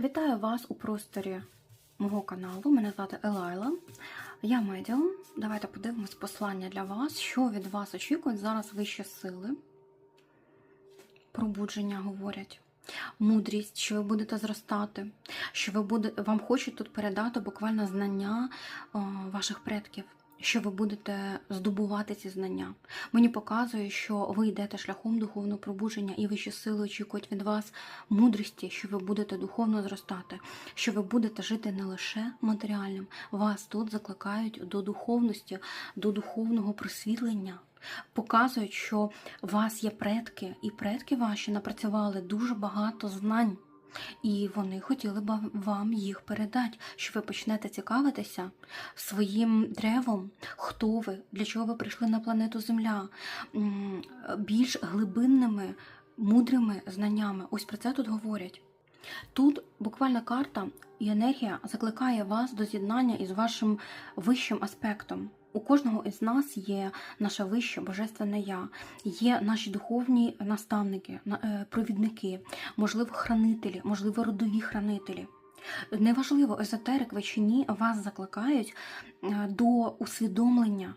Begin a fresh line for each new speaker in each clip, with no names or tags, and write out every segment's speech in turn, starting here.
Вітаю вас у просторі мого каналу. Мене звати Елайла. Я медіум. Давайте подивимось послання для вас, що від вас очікують зараз вищі сили. Пробудження говорять. Мудрість, що ви будете зростати, що ви будете, вам хочуть тут передати буквально знання о, ваших предків, що ви будете здобувати ці знання. Мені показує, що ви йдете шляхом духовного пробудження, і вищі сили очікують від вас мудрості, що ви будете духовно зростати, що ви будете жити не лише матеріальним. Вас тут закликають до духовності, до духовного просвітлення. Показують, що у вас є предки, і предки ваші напрацювали дуже багато знань. І вони хотіли б вам їх передати, що ви почнете цікавитися своїм древом, хто ви, для чого ви прийшли на планету Земля, більш глибинними, мудрими знаннями. Ось про це тут говорять. Тут буквально карта і енергія закликає вас до з'єднання із вашим вищим аспектом. У кожного із нас є наше вище божественне я, є наші духовні наставники, е, провідники, можливо, хранителі, можливо, родові хранителі. Неважливо, езотерик ви чи ні, вас закликають е, до усвідомлення,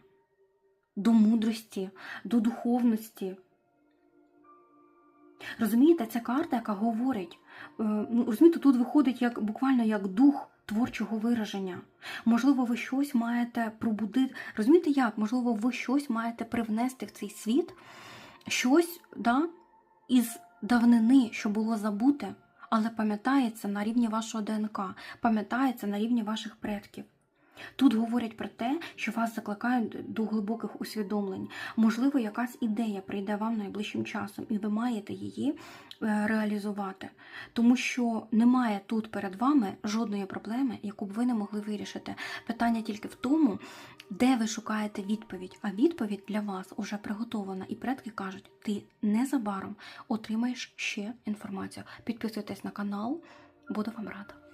до мудрості, до духовності. Розумієте, ця карта, яка говорить, е, ну, розумієте, тут виходить як буквально як дух творчого вираження. Можливо, ви щось маєте пробудити. Розумієте, як? Можливо, ви щось маєте привнести в цей світ, щось да, із давнини, що було забуте, але пам'ятається на рівні вашого ДНК, пам'ятається на рівні ваших предків. Тут говорять про те, що вас закликають до глибоких усвідомлень. Можливо, якась ідея прийде вам найближчим часом, і ви маєте її е, реалізувати. Тому що немає тут перед вами жодної проблеми, яку б ви не могли вирішити. Питання тільки в тому, де ви шукаєте відповідь. А відповідь для вас уже приготована. І предки кажуть, ти незабаром отримаєш ще інформацію. Підписуйтесь на канал, буду вам рада.